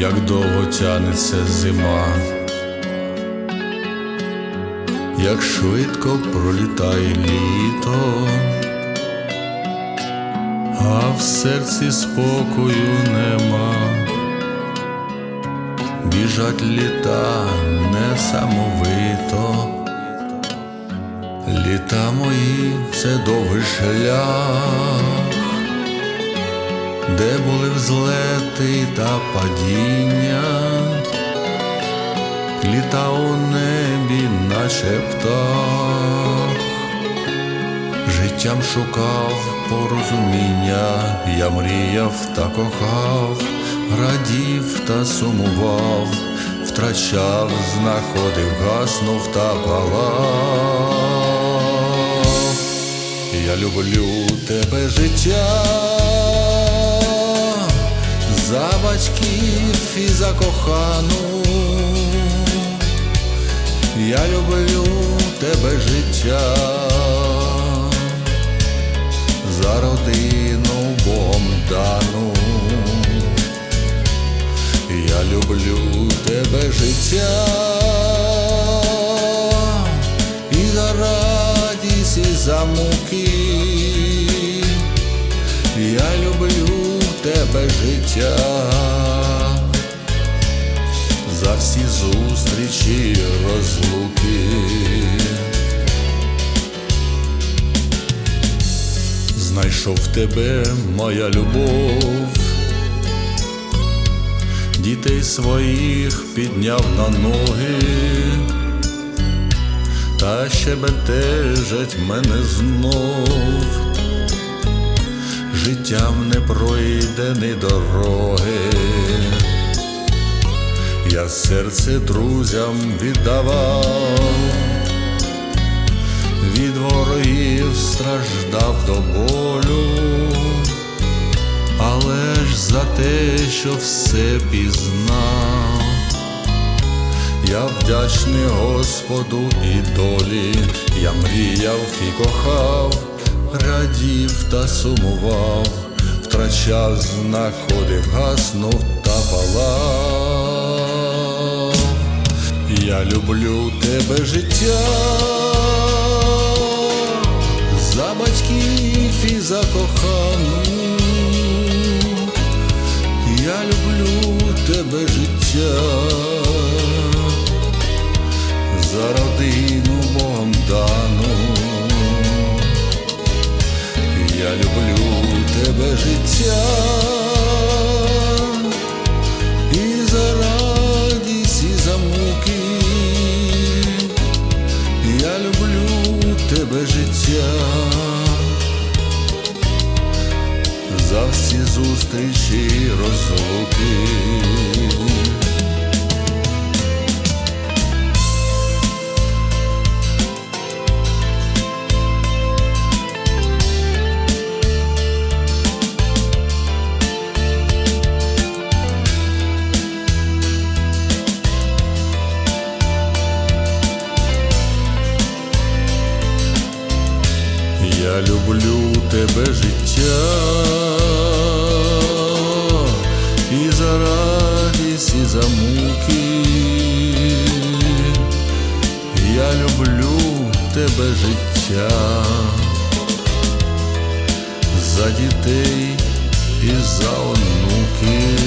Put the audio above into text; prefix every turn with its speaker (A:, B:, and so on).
A: як довго тянеться зима, як швидко пролітає літо, а в серці спокою нема, біжать літа несамовито. Літа мої це довгий шлях, де були взлети та падіння, літа у небі, наче птах, життям шукав порозуміння, я мріяв та кохав, радів та сумував, втрачав, знаходив, гаснув та палав. Я люблю тебе життя за батьків і за кохану. Я люблю тебе життя за родину Богом дану. Я люблю тебе життя і за радість, і за муки. Я люблю тебе життя. За всі зустрічі, розлуки. Знайшов тебе моя любов, дітей своїх підняв на ноги, та ще бентежать мене знов, життям не пройдені дороги. Я серце друзям віддавав, від ворогів страждав до болю, але ж за те, що все пізнав, я вдячний Господу і долі, я мріяв і кохав, радів та сумував, втрачав, знаходив, гаснув та палав. Я люблю тебе життя за батьків і за кохану. Я люблю тебе життя за всі зустрічі, розлуки. Люблю тебе життя і за радість, і за муки. Я люблю тебе життя за дітей і за онуків.